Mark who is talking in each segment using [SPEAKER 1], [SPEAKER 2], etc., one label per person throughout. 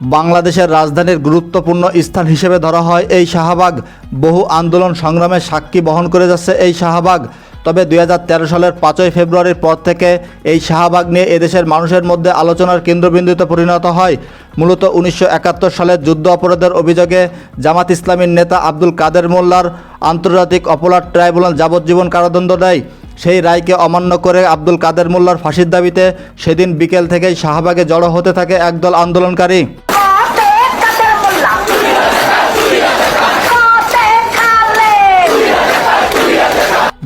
[SPEAKER 1] বাংলাদেশের রাজধানীর গুরুত্বপূর্ণ স্থান হিসেবে ধরা হয় এই শাহবাগ। বহু আন্দোলন সংগ্রামের সাক্ষী বহন করে যাচ্ছে এই শাহবাগ। তবে দু হাজার তেরো সালের পাঁচই ফেব্রুয়ারির পর থেকে এই শাহবাগ নিয়ে এদেশের মানুষের মধ্যে আলোচনার কেন্দ্রবিন্দুতে পরিণত হয়। মূলত উনিশশো একাত্তর সালের যুদ্ধ অপরাধের অভিযোগে জামাত ইসলামীর নেতা আব্দুল কাদের মোল্লার আন্তর্জাতিক অপরাধ ট্রাইব্যুনাল যাবজ্জীবন কারাদণ্ড দেয়। সেই রায়কে অমান্য করে আব্দুল কাদের মোল্লার ফাঁসির দাবিতে সেদিন বিকেল থেকেই শাহবাগে জড়ো হতে থাকে একদল আন্দোলনকারী।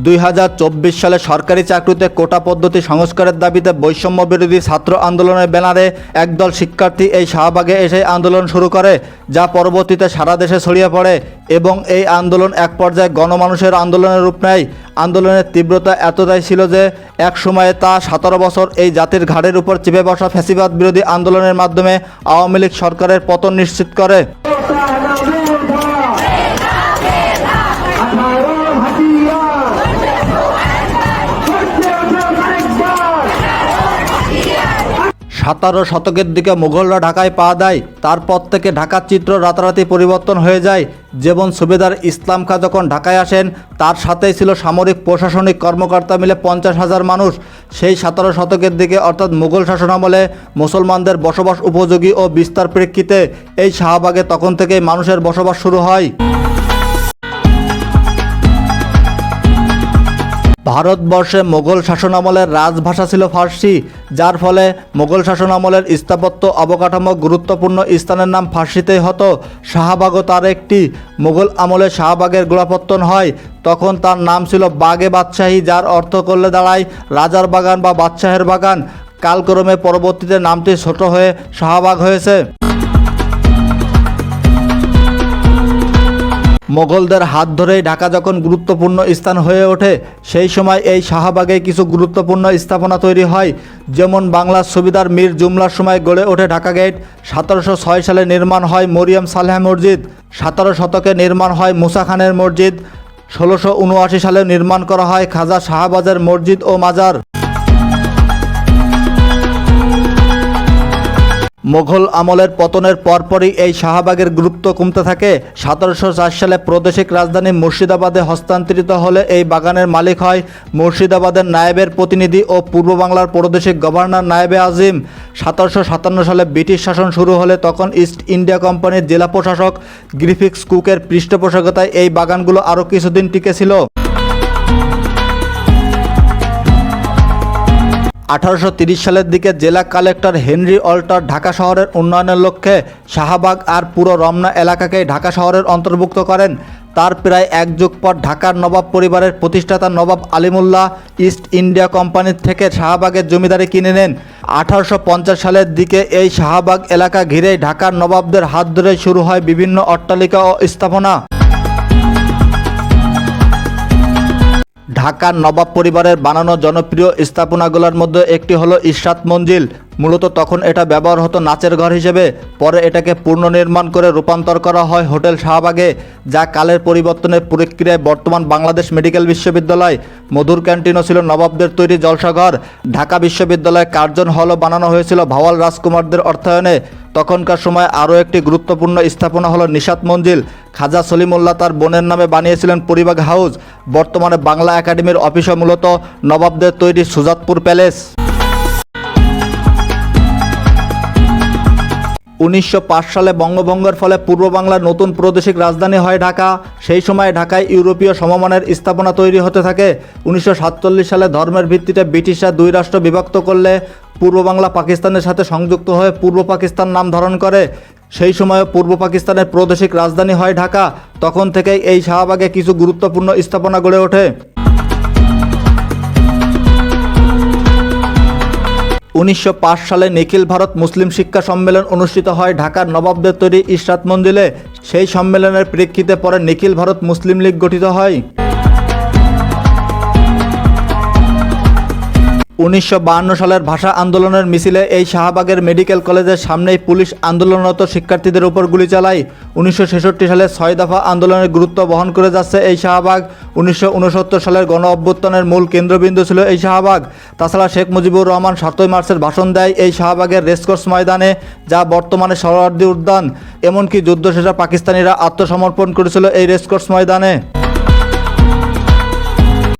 [SPEAKER 2] দুই হাজার
[SPEAKER 1] চব্বিশ সালে সরকারি চাকরিতে কোটা পদ্ধতি সংস্কারের দাবিতে বৈষম্য বিরোধী ছাত্র আন্দোলনের ব্যানারে একদল শিক্ষার্থী এই শাহবাগে এসে আন্দোলন শুরু করে, যা পরবর্তীতে সারা দেশে ছড়িয়ে পড়ে এবং এই আন্দোলন এক পর্যায়ে গণমানুষের আন্দোলনের রূপ নেয়। আন্দোলনের তীব্রতা এতটাই ছিল যে এক সময়ে তা সতেরো বছর এই জাতির ঘাড়ের উপর চেপে বসা ফ্যাসিবাদ বিরোধী আন্দোলনের মাধ্যমে আওয়ামী লীগ সরকারের পতন নিশ্চিত করে। সাতারো শতকের দিকে মুঘলরা ঢাকায় পা দেয়। তারপর থেকে ঢাকার চিত্র রাতারাতি পরিবর্তন হয়ে যায়। যেমন সুবেদার ইসলাম খাঁ যখন ঢাকায় আসেন, তার সাথেই ছিল সামরিক প্রশাসনিক কর্মকর্তা মিলে পঞ্চাশ হাজার মানুষ। সেই সতেরো শতকের দিকে অর্থাৎ মুঘল শাসনামলে মুসলমানদের বসবাস উপযোগী ও বিস্তার প্রেক্ষিতে এই শাহবাগে তখন থেকেই মানুষের বসবাস শুরু হয়। ভারতবর্ষে মোগল শাসনামলের রাজভাষা ছিল ফার্সি, যার ফলে মোগল শাসনামলের স্থাপত্য অবকাঠামো গুরুত্বপূর্ণ স্থানের নাম ফার্সিতেই হতো। শাহবাগও তার একটি। মোগল আমলে শাহবাগের গোড়াপত্তন হয়। তখন তার নাম ছিল বাগে বাদশাহী, যার অর্থ করলে দাঁড়ায় রাজার বাগান বা বাদশাহের বাগান। কালক্রমে পরবর্তীতে নামটি ছোট হয়ে শাহবাগ হয়েছে। মোগলদের হাত ধরেই ঢাকা যখন গুরুত্বপূর্ণ স্থান হয়ে ওঠে, সেই সময় এই শাহবাগে কিছু গুরুত্বপূর্ণ স্থাপনা তৈরি হয়। যেমন বাংলার সুবিধার মীর জুমলার সময় গড়ে ওঠে ঢাকা গেট, সতেরোশো ছয় সালে নির্মাণ হয় মরিয়াম সালেহ মসজিদ, সতেরো শতকে নির্মাণ হয় মুসা খানের মসজিদ, ষোলোশো সালে নির্মাণ করা হয় খাজা শাহবাজের মসজিদ ও মাজার। মোঘল আমলের পতনের পরপরই এই শাহবাগের গুরুত্ব কমতে থাকে। সতেরোশো চার সালে প্রাদেশিক রাজধানী মুর্শিদাবাদে হস্তান্তরিত হলে এই বাগানের মালিক হয় মুর্শিদাবাদের নায়েবের প্রতিনিধি ও পূর্ব বাংলার প্রাদেশিক গভর্নর নায়েবে আজিম। সতেরোশো সাতান্ন সালে ব্রিটিশ শাসন শুরু হলে তখন ইস্ট ইন্ডিয়া কোম্পানির জেলা প্রশাসক গ্রিফিক্স কুকের পৃষ্ঠপোষকতায় এই বাগানগুলো আরও কিছুদিন টিকেছিল আঠারোশো সালের দিকে জেলা কালেক্টর হেনরি অল্টার ঢাকা শহরের উন্নয়নের লক্ষ্যে শাহবাগ আর পুরো রমনা এলাকাকে ঢাকা শহরের অন্তর্ভুক্ত করেন। তার প্রায় এক যুগ পর ঢাকার নবাব পরিবারের প্রতিষ্ঠাতা নবাব আলিমুল্লাহ ইস্ট ইন্ডিয়া কোম্পানির থেকে শাহবাগের জমিদারি কিনে নেন। আঠারোশো পঞ্চাশ সালের দিকে এই শাহবাগ এলাকা ঘিরেই ঢাকার নবাবদের হাত ধরে শুরু হয় বিভিন্ন অট্টালিকা ও স্থাপনা। ঢাকার নবাব পরিবারের বানানো জনপ্রিয় স্থাপনাগুলোর মধ্যে একটি হলো ইশরাত মঞ্জিল। মূলত তখন এটা ব্যবহার হতো নাচের ঘর হিসেবে। পরে এটাকে পুনর্নির্মাণ করে রূপান্তর করা হয় হোটেল শাহবাগে, যা কালের পরিবর্তনের প্রক্রিয়ায় বর্তমান বাংলাদেশ মেডিকেল বিশ্ববিদ্যালয়, মধুর ক্যান্টিনও ছিল নবাবদের তৈরি জলসাঘর। ঢাকা বিশ্ববিদ্যালয়ের কার্জন হলও বানানো হয়েছিল ভাওয়াল রাজকুমারদের অর্থায়নে। তখনকার সময় আরও একটি গুরুত্বপূর্ণ স্থাপনা হলো নিশাত মঞ্জিল। খাজা সলিমুল্লাহ তার বোনের নামে বানিয়েছিলেন পরিবাগ হাউস। বর্তমানে বাংলা একাডেমির অফিসে মূলত নবাবদের তৈরি সুজাতপুর প্যালেস। উনিশশো পাঁচ সালে বঙ্গভঙ্গের ফলে পূর্ব বাংলার নতুন প্রাদেশিক রাজধানী হয় ঢাকা। সেই সময় ঢাকায় ইউরোপীয় সমমানের স্থাপনা তৈরি হতে থাকে। উনিশশো সাতচল্লিশ সালে ধর্মের ভিত্তিতে ব্রিটিশরা দুই রাষ্ট্র বিভক্ত করলে পূর্ব বাংলা পাকিস্তানের সাথে সংযুক্ত হয়ে পূর্ব পাকিস্তান নাম ধারণ করে। সেই সময় পূর্ব পাকিস্তানের প্রাদেশিক রাজধানী হয় ঢাকা। তখন থেকেই এই শাহবাগে কিছু গুরুত্বপূর্ণ স্থাপনা গড়ে ওঠে। উনিশশো পাঁচ সালে নিখিল ভারত মুসলিম শিক্ষা সম্মেলন অনুষ্ঠিত হয় ঢাকার নবাবদের তৈরি ইশরাত মন্দিরে। সেই সম্মেলনের প্রেক্ষিতে পরে নিখিল ভারত মুসলিম লীগ গঠিত হয়। উনিশশো সালের ভাষা আন্দোলনের মিছিলে এই শাহবাগের মেডিকেল কলেজের সামনেই পুলিশ আন্দোলনরত শিক্ষার্থীদের উপর গুলি চালায়। উনিশশো ছেষট্টি সালে ছয় দফা আন্দোলনের গুরুত্ব বহন করে যাচ্ছে এই শাহবাগ। উনিশশো উনসত্তর সালের গণ অভ্যুত্থানের মূল কেন্দ্রবিন্দু ছিল এই শাহবাগ। তাছাড়া শেখ মুজিবুর রহমান সাতই মার্চের ভাষণ দেয় এই শাহবাগের রেসকোর্স ময়দানে, যা বর্তমানে সরোয়ার্দী উদ্যান। এমনকি যুদ্ধ শেষে পাকিস্তানিরা আত্মসমর্পণ করেছিল এই রেসকোর্স ময়দানে।